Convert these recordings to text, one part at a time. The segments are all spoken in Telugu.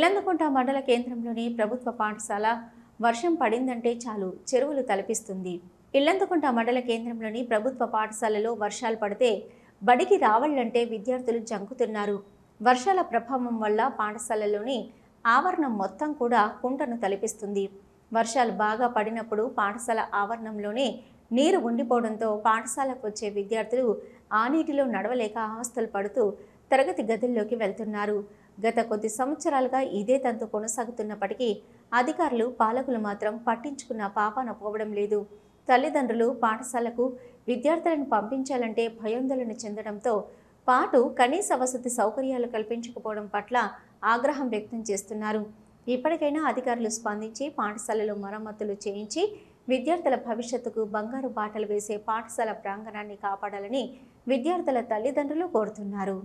ఇల్లందుకుంట మండల కేంద్రంలోని ప్రభుత్వ పాఠశాల వర్షం పడిందంటే చాలు చెరువులు తలపిస్తుంది. ఇల్లందుకుంట మండల కేంద్రంలోని ప్రభుత్వ పాఠశాలలో వర్షాలు పడితే బడికి రావాలంటే విద్యార్థులు జంకుతున్నారు. వర్షాల ప్రభావం వల్ల పాఠశాలలోని ఆవరణం మొత్తం కూడా కుంటను తలపిస్తుంది. వర్షాలు బాగా పడినప్పుడు పాఠశాల ఆవరణంలోనే నీరు ఉండిపోవడంతో పాఠశాలకు వచ్చే విద్యార్థులు ఆ నీటిలో నడవలేక అవస్థలు పడుతూ తరగతి గదుల్లోకి వెళ్తున్నారు. గత కొద్ది సంవత్సరాలుగా ఇదే తంతు కొనసాగుతున్నప్పటికీ అధికారులు పాలకులు మాత్రం పట్టించుకున్న పాపాన పోవడం లేదు. తల్లిదండ్రులు పాఠశాలకు విద్యార్థులను పంపించాలంటే భయాందోళన చెందడంతో పాటు కనీస వసతి సౌకర్యాలు కల్పించకపోవడం పట్ల ఆగ్రహం వ్యక్తం చేస్తున్నారు. ఇప్పటికైనా అధికారులు స్పందించి పాఠశాలలో మరమ్మతులు చేయించి విద్యార్థుల భవిష్యత్తుకు బంగారు బాటలు వేసే పాఠశాల ప్రాంగణాన్ని కాపాడాలని విద్యార్థుల తల్లిదండ్రులు కోరుతున్నారు.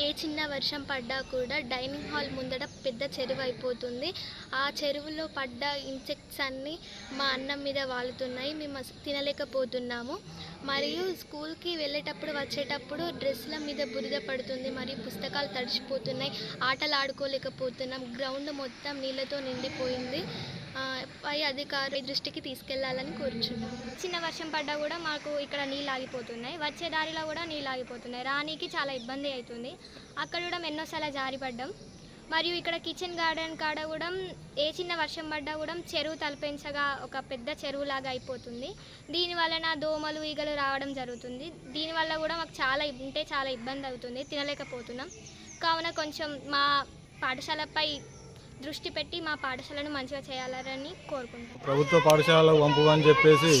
ఏ చిన్న వర్షం పడ్డా కూడా డైనింగ్ హాల్ ముందట పెద్ద చెరువు అయిపోతుంది ఆ చెరువులో పడ్డ ఇన్సెక్ట్స్ అన్నీ మా అన్నం మీద వాలుతున్నాయి. మేము తినలేకపోతున్నాము. మరియు స్కూల్కి వెళ్ళేటప్పుడు వచ్చేటప్పుడు డ్రెస్ల మీద బురద పడుతుంది. మరియు పుస్తకాలు తడిచిపోతున్నాయి ఆటలు ఆడుకోలేకపోతున్నాం. గ్రౌండ్ మొత్తం నీళ్ళతో నిండిపోయింది. పై అధికారి దృష్టికి తీసుకెళ్ళాలని కోరుచున్నాం. చిన్న వర్షం పడ్డా కూడా మాకు ఇక్కడ నీళ్ళు ఆగిపోతున్నాయి వచ్చే దారిలో కూడా నీళ్ళు ఆగిపోతున్నాయి రానీకి చాలా ఇబ్బంది అవుతుంది. అక్కడ కూడా ఎన్నోసార్లు జారిపడ్డాం మరియు ఇక్కడ కిచెన్ గార్డెన్ కాడ కూడా ఏ చిన్న వర్షం పడ్డా కూడా చెరువు తలపెంచగా ఒక పెద్ద చెరువులాగా అయిపోతుంది. దీని వలన దోమలు ఈగలు రావడం జరుగుతుంది. దీనివల్ల కూడా మాకు చాలా ఉంటే చాలా ఇబ్బంది అవుతుంది. తినలేకపోతున్నాం. కావున కొంచెం మా పాఠశాలపై దృష్టి పెట్టి మా పాఠశాలను మంచిగా చేయాలని కోరుకుంటున్నాం. ప్రభుత్వ పాఠశాలకు పంపమని చెప్పేసి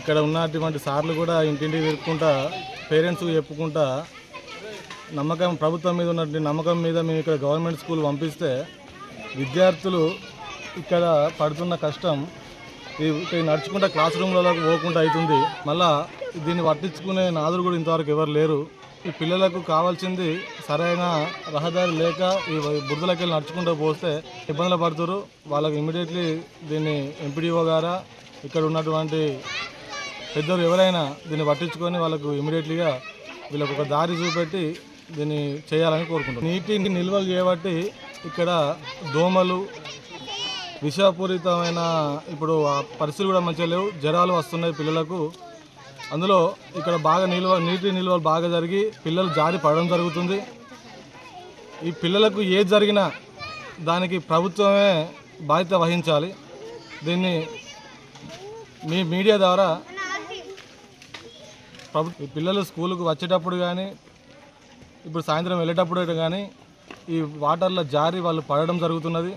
ఇక్కడ ఉన్నటువంటి సార్లు కూడా ఇంటింటికి తిరుక్కుంటా పేరెంట్స్కి చెప్పుకుంటా నమ్మకం ప్రభుత్వం మీద ఉన్నటువంటి నమ్మకం మీద మేము ఇక్కడ గవర్నమెంట్ స్కూల్ పంపిస్తే విద్యార్థులు ఇక్కడ పడుతున్న కష్టం ఇక్కడ నడుచుకుంటా క్లాస్ రూమ్లలోకి పోకుండా అవుతుంది. మళ్ళీ దీన్ని పట్టించుకునే నాదులు కూడా ఇంతవరకు ఎవరు లేరు. ఈ పిల్లలకు కావాల్సింది సరైన రహదారి లేక ఈ బురదలకి వెళ్ళి నడుచుకుంటూ పోస్తే ఇబ్బందులు పడుతురు. వాళ్ళకి ఇమీడియట్లీ దీన్ని ఎంపీడీఓ గారా ఇక్కడ ఉన్నటువంటి పెద్దలు ఎవరైనా దీన్ని పట్టించుకొని వాళ్ళకు ఇమీడియట్లీగా వీళ్ళకు ఒక దారి చూపెట్టి దీన్ని చేయాలని కోరుకుంటున్నాం. నీటిని నిల్వలు చేయబట్టి ఇక్కడ దోమలు విషపూరితమైన ఇప్పుడు ఆ పరిస్థితులు కూడా మంచిగా లేవు. జ్వరాలు వస్తున్నాయి పిల్లలకు. అందులో ఇక్కడ బాగా నిల్వ నీటి నిల్వలు బాగా జరిగి పిల్లలు జారి పడడం జరుగుతుంది. ఈ పిల్లలకు ఏది జరిగినా దానికి ప్రభుత్వమే బాధ్యత వహించాలి. దీన్ని మీ మీడియా ద్వారా ప్రభు పిల్లలు స్కూల్కు వచ్చేటప్పుడు కానీ ఇప్పుడు సాయంత్రం వెళ్ళేటప్పుడు కానీ ఈ వాటర్లో జారి వాళ్ళు పడడం జరుగుతున్నది.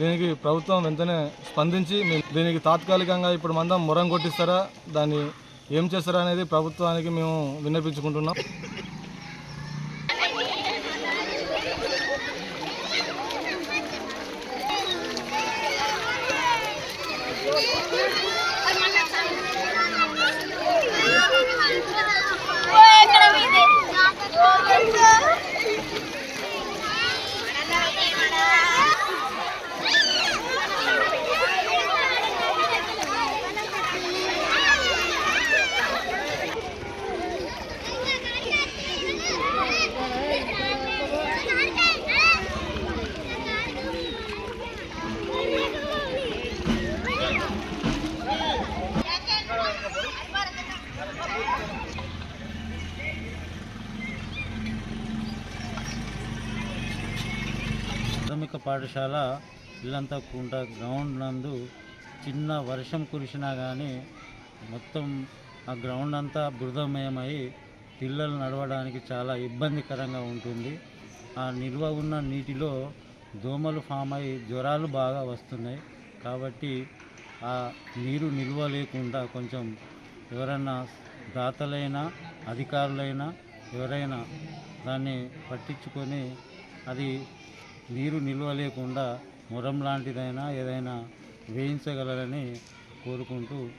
దీనికి ప్రభుత్వం వెంటనే స్పందించి దీనికి తాత్కాలికంగా ఇప్పుడు మందం మొరం కొట్టిస్తారా? దాన్ని ఏం చేస్తారనేది ప్రభుత్వానికి మేము విన్నపించుకుంటున్నాం. ప్రాథమిక పాఠశాల ఇల్లంతా కుంట గ్రౌండ్ నందు చిన్న వర్షం కురిసినా కానీ మొత్తం ఆ గ్రౌండ్ అంతా బురదమయమై పిల్లలు నడవడానికి చాలా ఇబ్బందికరంగా ఉంటుంది. ఆ నిల్వ ఉన్న నీటిలో దోమలు ఫామ్ అయి జ్వరాలు బాగా వస్తున్నాయి. కాబట్టి ఆ నీరు నిల్వ లేకుండా కొంచెం ఎవరైనా దాతలైనా అధికారులైనా ఎవరైనా దాన్ని పట్టించుకొని అది నీరు నిల్వ లేకుండా మొరం లాంటిదైనా ఏదైనా వేయించగలరని కోరుకుంటూ